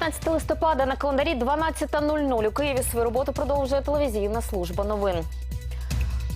19 листопада на календарі 12.00 у Києві свою роботу продовжує телевізійна служба новин.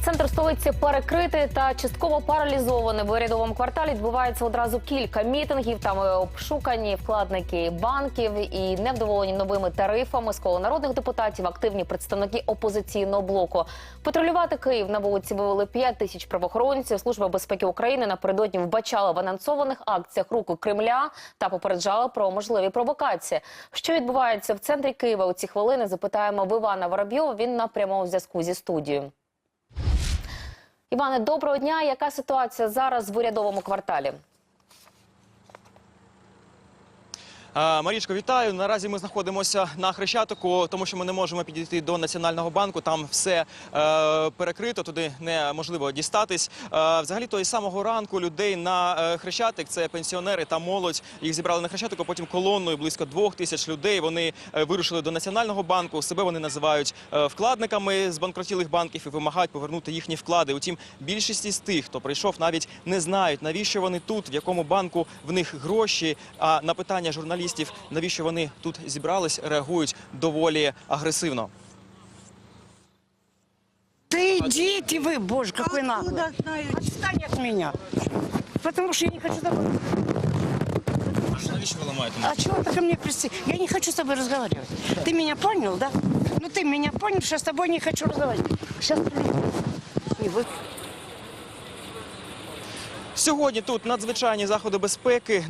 Центр столиці перекритий та частково паралізований. В урядовому кварталі відбувається одразу кілька мітингів. Там обшукані вкладники банків і невдоволені новими тарифами з коло народних депутатів. Активні представники опозиційного блоку. Патрулювати Київ на вулиці вивели 5 тисяч правоохоронців. Служба безпеки України напередодні вбачала в анонсованих акціях руку Кремля та попереджала про можливі провокації. Що відбувається в центрі Києва у ці хвилини? Запитаємо в Івана Воробйова. Він на прямому зв'язку зі студією. Іване, доброго дня. Яка ситуація зараз в урядовому кварталі? А, Марічко, вітаю. Наразі ми знаходимося на Хрещатику, тому що ми не можемо підійти до Національного банку. Там все е, перекрито, туди неможливо дістатись. Е, взагалі, то із самого ранку людей на е, Хрещатик, це пенсіонери та молодь. Їх зібрали на Хрещатику, потім колонною близько двох тисяч людей. Вони е, вирушили до Національного банку. Себе вони називають е, вкладниками з банкротілих банків і вимагають повернути їхні вклади. Утім, більшість із тих, хто прийшов, навіть не знають, навіщо вони тут, в якому банку в них гроші. А на питання журналістів, навіщо вони тут зібрались, реагують доволі агресивно. Да идите вы, боже, какой наглый. Откуда знаете? Отстань от меня. Потому что я не хочу с тобой... Навіщо ви ламаєте? А чего ты ко мне прийти? Я не хочу с тобой разговаривать. Ты меня понял, да? Ну ты меня понял, что я с тобой не хочу разговаривать. Сейчас приеду. И вы... Сьогодні тут надзвичайні заходи безпеки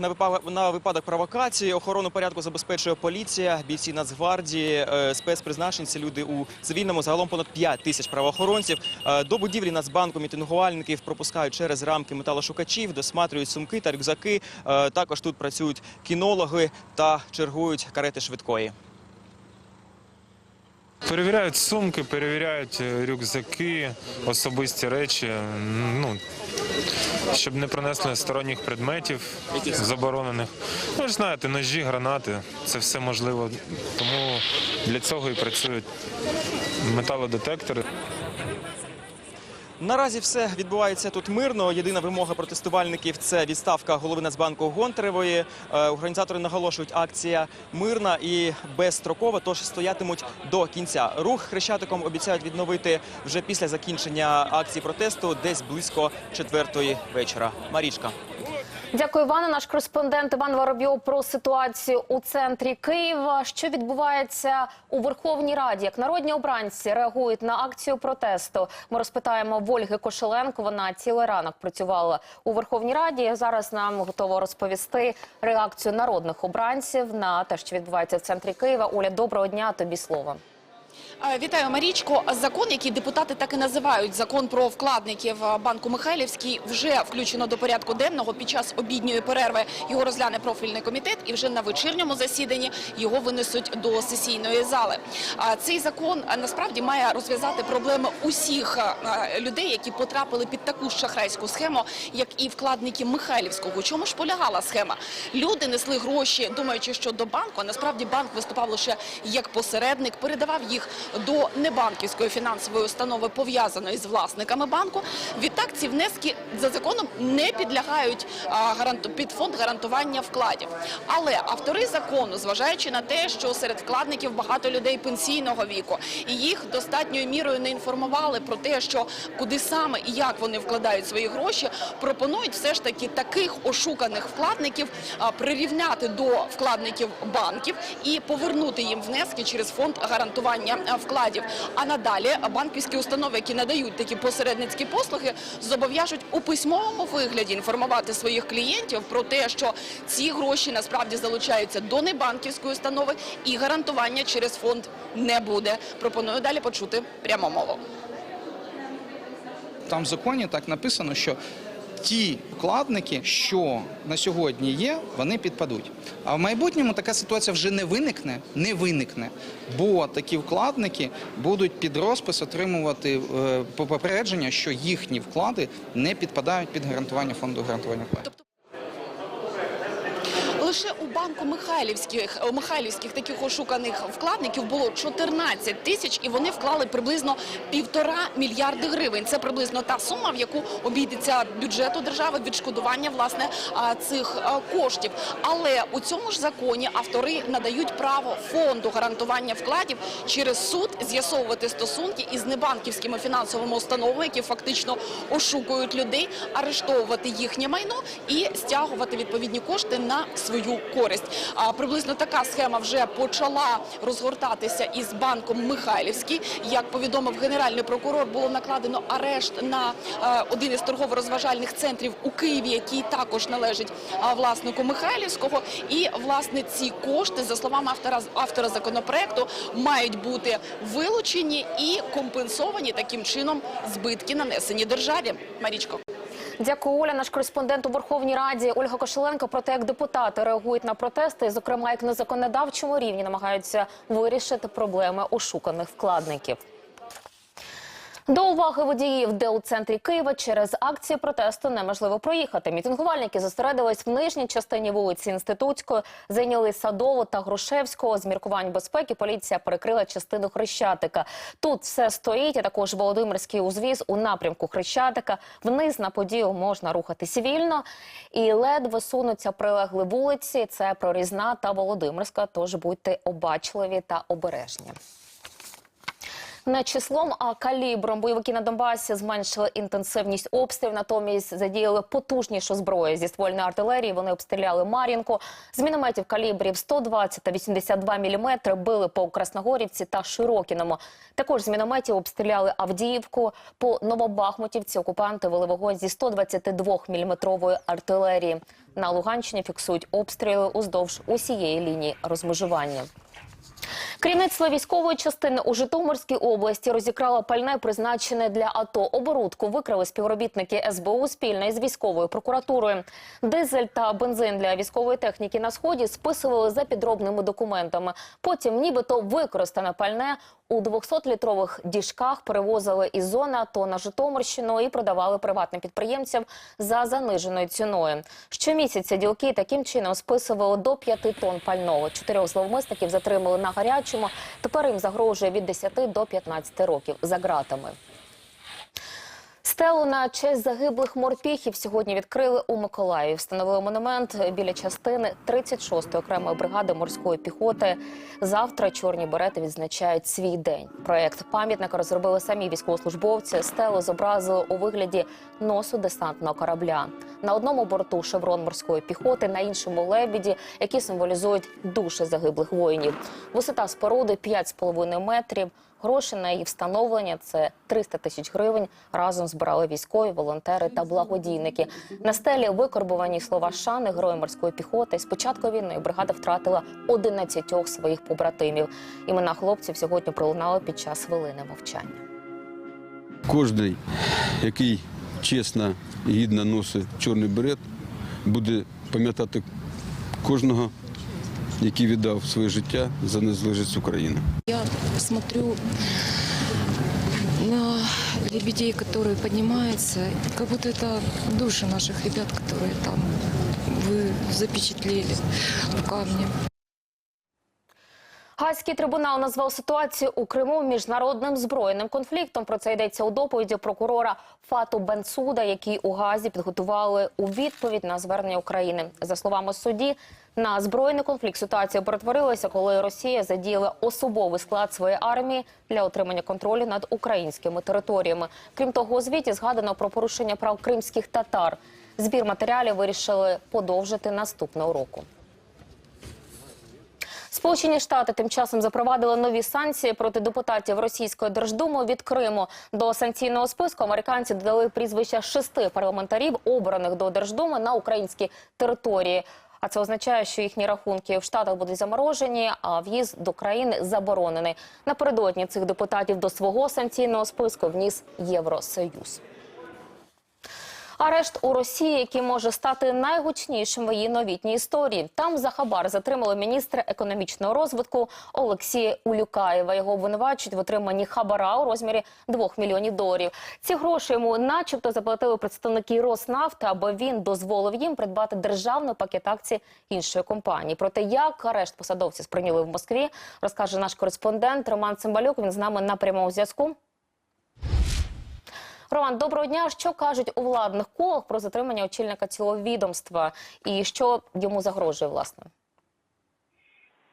на випадок, провокації. Охорону порядку забезпечує поліція, бійці Нацгвардії, е, спецпризначенці, люди у цивільному. Загалом понад 5 тисяч правоохоронців. Е, До будівлі Нацбанку мітингувальників пропускають через рамки металошукачів, досматрюють сумки та рюкзаки. Е, Також тут працюють кінологи та чергують карети швидкої. Перевіряють сумки, перевіряють е, рюкзаки, особисті речі, ну, щоб не принесли сторонніх предметів заборонених. Ви ж знаєте, ножі, гранати це все можливо. Тому для цього і працюють металодетектори. Наразі все відбувається тут мирно. Єдина вимога протестувальників це відставка голови Нацбанку Гонтаревої. Е, Організатори наголошують, акція мирна і безстрокова, тож стоятимуть до кінця. Рух хрещатиком обіцяють відновити вже після закінчення акції протесту, десь близько четвертої вечора. Марічка. Дякую, Іване. Наш кореспондент Іван Воробйов про ситуацію у центрі Києва. Що відбувається у Верховній Раді? Як народні обранці реагують на акцію протесту? Ми розпитаємо в Ольги Кошеленко. Вона цілий ранок працювала у Верховній Раді. Зараз нам готова розповісти реакцію народних обранців на те, що відбувається в центрі Києва. Оля, доброго дня. Тобі слово. Е, Вітаю, Марічко. Закон, який депутати так і називають закон про вкладників е, банку Михайлівський, вже включено до порядку денного під час обідньої перерви. Його розгляне профільний комітет, і вже на вечірньому засіданні його винесуть до сесійної зали. Цей закон е, насправді має розв'язати проблеми усіх людей, які потрапили під таку шахрайську схему, як і вкладники Михайлівського. Чому ж полягала схема? Люди несли гроші, думаючи, що до банку, а насправді банк виступав лише як посередник, передавав їх до небанківської фінансової установи, пов'язаної з власниками банку. Відтак ці внески за законом не підлягають під фонд гарантування вкладів. Але автори закону, зважаючи на те, що серед вкладників багато людей пенсійного віку, і їх достатньою мірою не інформували про те, що куди саме і як вони вкладають свої гроші, пропонують все ж таки таких ошуканих вкладників прирівняти до вкладників банків і повернути їм внески через фонд гарантування а, вкладів. А надалі банківські установи, які надають такі посередницькі послуги, зобов'яжуть у письмовому вигляді інформувати своїх клієнтів про те, що ці гроші насправді залучаються до небанківської установи і гарантування через фонд не буде. Пропоную далі почути пряму мову. Там в законі так написано, що ті вкладники, що на сьогодні є, вони підпадуть. А в майбутньому така ситуація вже не виникне, не виникне, бо такі вкладники будуть під розпис отримувати е, попередження, що їхні вклади не підпадають під гарантування фонду гарантування вкладів. Лише у банку Михайлівських, е, Михайлівських таких ошуканих вкладників було 14 тисяч, і вони вклали приблизно півтора мільярди гривень. Це приблизно та сума, в яку обійдеться бюджету держави відшкодування власне цих коштів. Але у цьому ж законі автори надають право фонду гарантування вкладів через суд з'ясовувати стосунки із небанківськими фінансовими установами, які фактично ошукують людей, арештовувати їхнє майно і стягувати відповідні кошти на свою користь. А приблизно така схема вже почала розгортатися із банком Михайлівський. Як повідомив генеральний прокурор, було накладено арешт на е, один із торгово-розважальних центрів у Києві, який також належить власнику Михайлівського. І власне ці кошти, за словами автора автора законопроекту, мають бути вилучені і компенсовані таким чином збитки, нанесені державі. Марічко. Дякую, Оля. Наш кореспондент у Верховній Раді Ольга Кошеленко про те, як депутати реагують на протести, зокрема, як на законодавчому рівні намагаються вирішити проблеми ошуканих вкладників. До уваги водіїв, де у центрі Києва через акції протесту неможливо проїхати. Мітингувальники зосередились в нижній частині вулиці Інститутської, зайняли Садову та Грушевського. З міркувань безпеки поліція перекрила частину Хрещатика. Тут все стоїть, а також Володимирський узвіз у напрямку Хрещатика. Вниз на подію можна рухатися вільно і ледве сунуться прилегли вулиці. Це Прорізна та Володимирська. Тож будьте обачливі та обережні. Не числом, а калібром бойовики на Донбасі зменшили інтенсивність обстрілів, натомість задіяли потужнішу зброю зі ствольної артилерії. Вони обстріляли Мар'їнку. З мінометів калібрів 120 та 82 мм били по Красногорівці та Широкіному. Також з мінометів обстріляли Авдіївку. По Новобахмутівці окупанти вели вогонь зі 122 мм артилерії. На Луганщині фіксують обстріли уздовж усієї лінії розмежування. Керівництво військової частини у Житомирській області розікрало пальне, призначене для АТО. Оборудку викрали співробітники СБУ спільно із військовою прокуратурою. Дизель та бензин для військової техніки на сході списували за підробними документами. Потім, нібито використане пальне у 200-літрових діжках перевозили із зони АТО на Житомирщину і продавали приватним підприємцям за заниженою ціною. Щомісяця ділки таким чином списували до 5 тонн пального. Чотирьох зловмисників затримали на гарячому. Тепер їм загрожує від 10 до 15 років за ґратами. Стелу на честь загиблих морпіхів сьогодні відкрили у Миколаєві. Встановили монумент біля частини 36-ї окремої бригади морської піхоти. Завтра чорні берети відзначають свій день. Проект пам'ятника розробили самі військовослужбовці. Стелу зобразили у вигляді носу десантного корабля. На одному борту шеврон морської піхоти, на іншому лебіді, які символізують душі загиблих воїнів. Висота споруди 5,5 метрів. Гроші на її встановлення це 300 тисяч гривень. Разом збирали військові, волонтери та благодійники. На стелі викорбувані слова шани герої морської піхоти. З початку війни бригада втратила 11 своїх побратимів. Імена хлопців сьогодні пролунали під час хвилини мовчання. Кожний, який чесно гідно носить чорний берет, буде пам'ятати кожного, який віддав своє життя за незалежність України. Я смотрю на лебедей, которые поднимаются, как будто это души наших ребят, которые там вы запечатлели в камне. Гаазький трибунал назвав ситуацію у Криму міжнародним збройним конфліктом. Про це йдеться у доповіді прокурора Фату Бенсуда, який у Газі підготували у відповідь на звернення України. За словами судді, на збройний конфлікт ситуація перетворилася, коли Росія задіяла особовий склад своєї армії для отримання контролю над українськими територіями. Крім того, у звіті згадано про порушення прав кримських татар. Збір матеріалів вирішили подовжити наступного року. Сполучені Штати тим часом запровадили нові санкції проти депутатів Російської Держдуми від Криму. До санкційного списку американці додали прізвища шести парламентарів, обраних до Держдуми на українській території. А це означає, що їхні рахунки в Штатах будуть заморожені, а в'їзд до країни заборонений. Напередодні цих депутатів до свого санкційного списку вніс Євросоюз. Арешт у Росії, який може стати найгучнішим в її новітній історії. Там за хабар затримали міністра економічного розвитку Олексія Улюкаєва. Його обвинувачують в отриманні хабара у розмірі 2 мільйонів доларів. Ці гроші йому, начебто, заплатили представники Роснафти, аби він дозволив їм придбати державний пакет акцій іншої компанії. Про те, як арешт посадовці сприйняли в Москві, розкаже наш кореспондент Роман Цимбалюк. Він з нами на прямому зв'язку. Роман, доброго дня. Що кажуть у владних колах про затримання очільника цього відомства і що йому загрожує власне?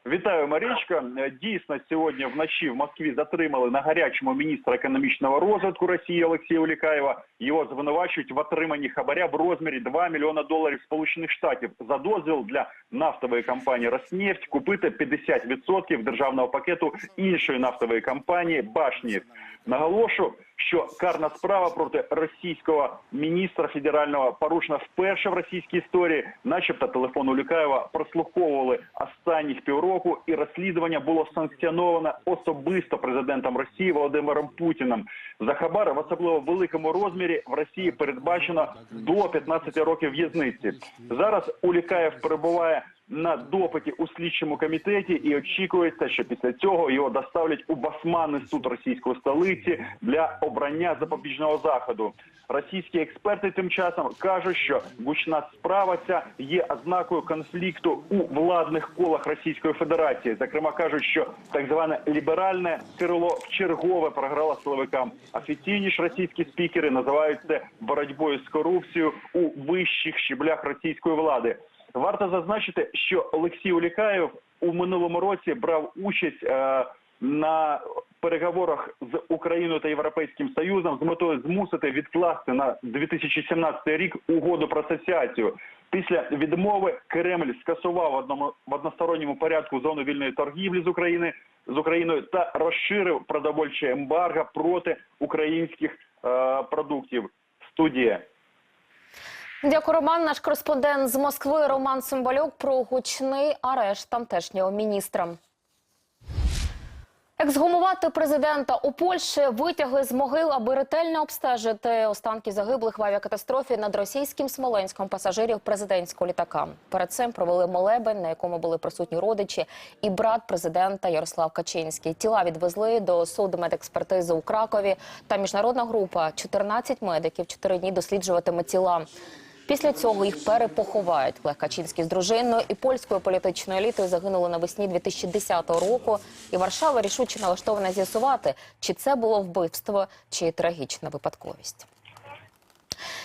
Вітаю, Марічка. Дійсно, сьогодні вночі в Москві затримали на гарячому міністра економічного розвитку Росії Олексія Улікаєва. Його звинувачують в отриманні хабаря в розмірі 2 мільйона доларів Сполучених Штатів за дозвіл для нафтової компанії «Роснефть» купити 50% державного пакету іншої нафтової компанії «Башнефть». Наголошу, що карна справа проти російського міністра федерального порушена вперше в російській історії. Начебто телефон Улюкаєва прослуховували останніх півроку, і розслідування було санкціоновано особисто президентом Росії Володимиром Путіним. За хабар в особливо великому розмірі в Росії передбачено до 15 років в'язниці. Зараз Улікаєв перебуває на допиті у слідчому комітеті і очікується, що після цього його доставлять у басманний суд російської столиці для обрання запобіжного заходу. Російські експерти тим часом кажуть, що гучна справа ця є ознакою конфлікту у владних колах Російської Федерації. Зокрема, кажуть, що так зване ліберальне крило вчергове програло силовикам. Офіційні ж російські спікери називають це боротьбою з корупцією у вищих щеблях російської влади. Варто зазначити, що Олексій Улікаєв у минулому році брав участь е, на переговорах з Україною та Європейським Союзом з метою змусити відкласти на 2017 рік угоду про асоціацію. Після відмови Кремль скасував в одному в односторонньому порядку зону вільної торгівлі з України з Україною та розширив продовольче ембарго проти українських е, продуктів. Студія. Дякую, Роман. Наш кореспондент з Москви Роман Цимбалюк про гучний арешт тамтешнього міністра. Ексгумувати президента у Польщі витягли з могил, аби ретельно обстежити останки загиблих в авіакатастрофі над російським Смоленськом пасажирів президентського літака. Перед цим провели молебень, на якому були присутні родичі і брат президента Ярослав Качинський. Тіла відвезли до судмедекспертизи у Кракові. Та міжнародна група 14 медиків 4 дні досліджуватиме тіла. Після цього їх перепоховають. Лех Качинський з дружиною і польською політичною елітою загинули навесні 2010 року. І Варшава рішуче налаштована з'ясувати, чи це було вбивство, чи трагічна випадковість.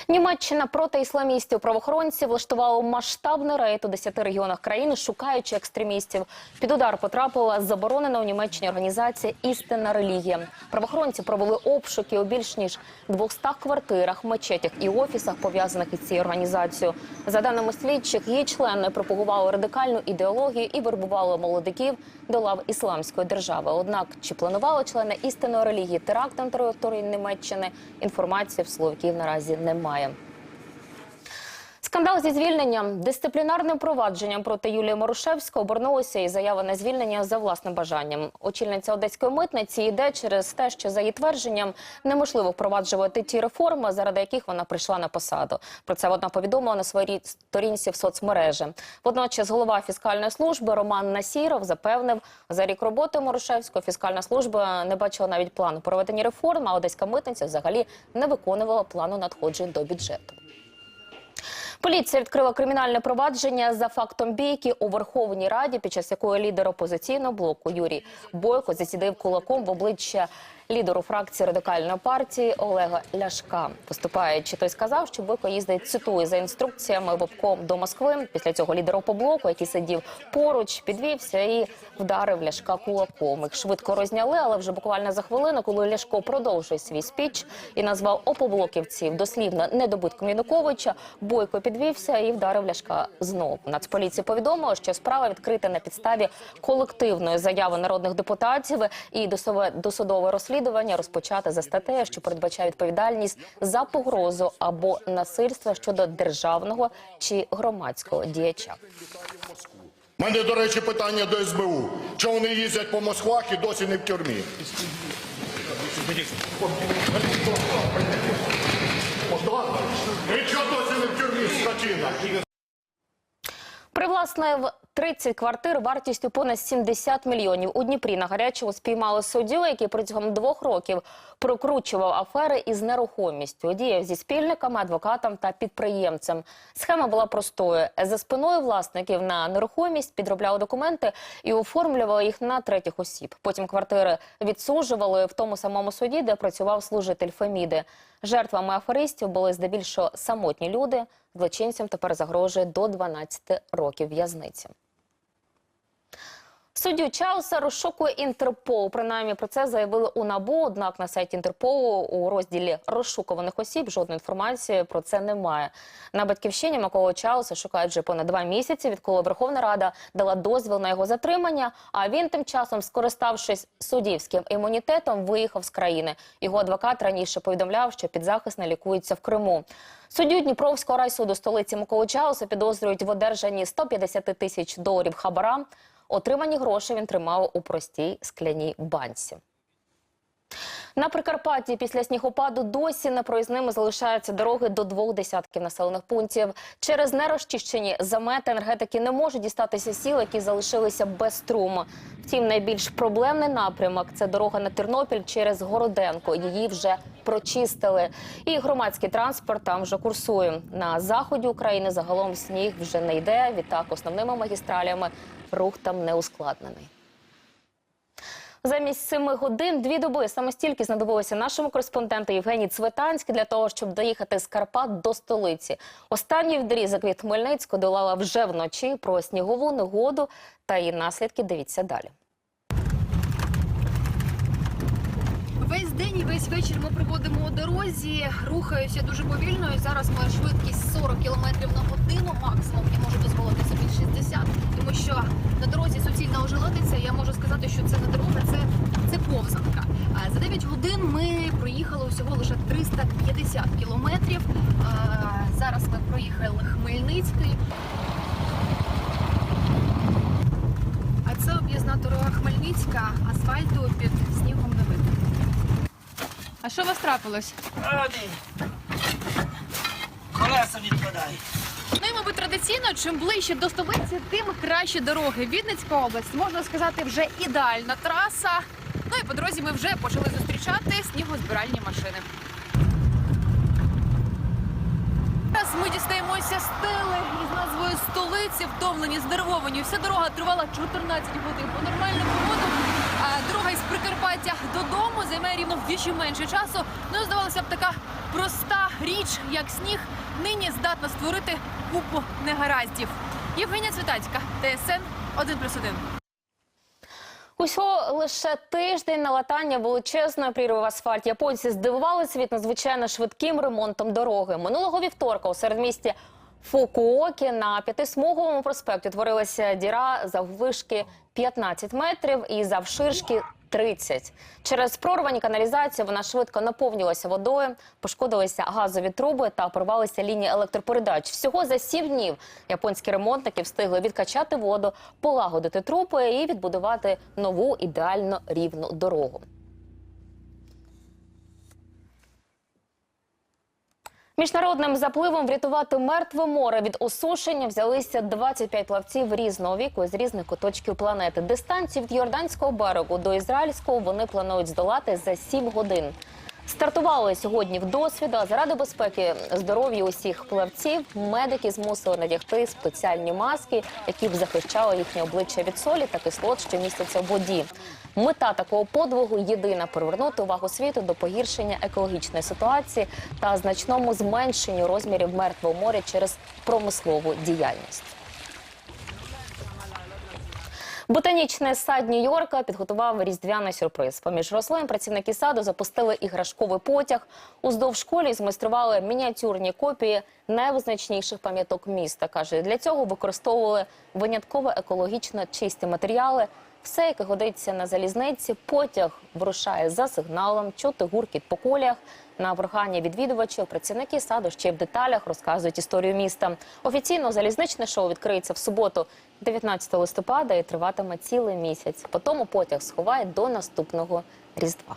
Німеччина проти ісламістів правоохоронці влаштували масштабний рейд у 10 регіонах країни, шукаючи екстремістів. Під удар потрапила заборонена у Німеччині організація Істинна релігія. Правоохоронці провели обшуки у більш ніж 200 квартирах, мечетях і офісах, пов'язаних із цією організацією. За даними слідчих, її члени пропагували радикальну ідеологію і вербували молодиків до лав ісламської держави. Однак чи планували члени істинної релігії теракт на території Німеччини? Інформації в словаків наразі немає. Скандал зі звільненням дисциплінарним провадженням проти Юлії Марушевської обернулося і заява на звільнення за власним бажанням. Очільниця одеської митниці йде через те, що за її твердженням неможливо впроваджувати ті реформи, заради яких вона прийшла на посаду. Про це вона повідомила на своїй сторінці в соцмережі. Водночас голова фіскальної служби Роман Насіров запевнив, за рік роботи Марушевської фіскальна служба не бачила навіть плану проведення реформ, а одеська митниця взагалі не виконувала плану надходжень до бюджету. Поліція відкрила кримінальне провадження за фактом бійки у Верховній Раді, під час якої лідер опозиційного блоку Юрій Бойко засідив кулаком в обличчя лідеру фракції радикальної партії Олега Ляшка. Виступаючи, той сказав, що Бойко їздить цитую за інструкціями вовком до Москви. Після цього лідер опоблоку, який сидів поруч, підвівся і вдарив Ляшка кулаком. Їх швидко розняли, але вже буквально за хвилину, коли Ляшко продовжує свій спіч і назвав опоблоківців дослівно недобитком Януковича, Бойко підвівся і вдарив Ляшка знову. Нацполіція повідомила, що справа відкрита на підставі колективної заяви народних депутатів і досудове розслідування розпочати за статтею, що передбачає відповідальність за погрозу або насильство щодо державного чи громадського діяча. У мене, до речі, питання до СБУ. Чому вони їздять по Москвах і досі не в тюрмі? Богдан, ти чого досі не в тюрмі, скотина? Привласнив 30 квартир вартістю понад 70 мільйонів. У Дніпрі на гарячому спіймали суддю, який протягом двох років прокручував афери із нерухомістю. Діяв зі спільниками, адвокатом та підприємцем. Схема була простою. За спиною власників на нерухомість підробляли документи і оформлювали їх на третіх осіб. Потім квартири відсуджували в тому самому суді, де працював служитель Феміди. Жертвами аферистів були здебільшого самотні люди. Злочинцям тепер загрожує до 12 років в'язниці. Суддю Чауса розшукує Інтерпол. Принаймні про це заявили у НАБУ. Однак на сайті Інтерполу у розділі розшукуваних осіб жодної інформації про це немає. На батьківщині Микола Чауса шукають вже понад два місяці, відколи Верховна Рада дала дозвіл на його затримання. А він тим часом, скориставшись суддівським імунітетом, виїхав з країни. Його адвокат раніше повідомляв, що підзахисний лікується в Криму. Суддю Дніпровського райсуду столиці Миколу Чауса підозрюють в одержанні 150 тисяч доларів хабара. Отримані гроші він тримав у простій скляній банці. На Прикарпатті після снігопаду досі непроїзними залишаються дороги до двох десятків населених пунктів. Через нерозчищені замети енергетики не можуть дістатися сіл, які залишилися без струму. Втім, найбільш проблемний напрямок це дорога на Тернопіль через Городенко. Її вже прочистили. І громадський транспорт там вже курсує. На заході України загалом сніг вже не йде. Відтак основними магістралями рух там не ускладнений. Замість семи годин дві доби саме стільки знадобилося нашому кореспонденту Євгенії Цветанській для того, щоб доїхати з Карпат до столиці. Останній вдрізок від Хмельницького долала вже вночі про снігову негоду та її наслідки. Дивіться далі. Весь вечір ми проводимо у дорозі. Рухаюся дуже повільно. І зараз моя швидкість 40 км на годину. Максимум я можу дозволити собі 60, тому що на дорозі суцільна ожеледиця. Я можу сказати, що це не дорога, це, це повзанка. За 9 годин ми проїхали усього лише 350 кілометрів. Зараз ми проїхали Хмельницький. А це об'їзна дорога Хмельницька. Асфальту під снігом. А що у вас трапилось? Колеса відпадають. Ну і, мабуть, традиційно, чим ближче до столиці, тим кращі дороги. Вінницька область, можна сказати, вже ідеальна траса. Ну і по дорозі ми вже почали зустрічати снігозбиральні машини. Зараз ми дістаємося стели із назвою столиці, втомлені, знервовані. Вся дорога тривала 14 годин по нормальну погоду. А дорога із Прикарпаття додому займає рівно вдвічі менше часу. Ну, здавалося б, така проста річ, як сніг, нині здатна створити купу негараздів. Євгенія Цвітацька, ТСН 1+,1. Усього лише тиждень на латання величезної прірви в асфальті. Японці здивували світ надзвичайно швидким ремонтом дороги. Минулого вівторка у середмісті Фукуокі на п'ятисмуговому проспекті творилася діра заввишки 15 метрів і завширшки 30. Через прорвані каналізації вона швидко наповнилася водою, пошкодилися газові труби та порвалися лінії електропередач. Всього за сім днів японські ремонтники встигли відкачати воду, полагодити труби і відбудувати нову ідеально рівну дорогу. Міжнародним запливом врятувати мертве море від осушення взялися 25 плавців різного віку з різних куточків планети. Дистанцію від Йорданського берегу до ізраїльського вони планують здолати за 7 годин. Стартували сьогодні в досвіду. А заради безпеки здоров'я усіх плавців медики змусили надягти спеціальні маски, які б захищали їхнє обличчя від солі та кислот, що містяться в воді. Мета такого подвигу єдина привернути увагу світу до погіршення екологічної ситуації та значному зменшенню розмірів мертвого моря через промислову діяльність. Ботанічний сад Нью-Йорка підготував різдвяний сюрприз. Поміж рослин працівники саду запустили іграшковий потяг. Уздовж школі змайстрували мініатюрні копії найвизначніших пам'яток міста. каже, для цього використовували винятково екологічно чисті матеріали. Все, яке годиться на залізниці, потяг вирушає за сигналом, чути гуркіт по коліях. На прохання відвідувачів працівники саду ще в деталях розказують історію міста. Офіційно залізничне шоу відкриється в суботу, 19 листопада, і триватиме цілий місяць. Потім потяг сховає до наступного різдва.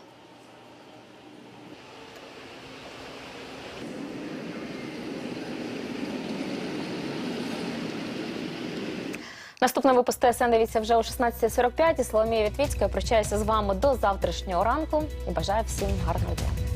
Наступний випуск ТСН дивіться вже о 16.45. І Соломія Вітвіцька прощаюся з вами до завтрашнього ранку і бажаю всім гарного дня.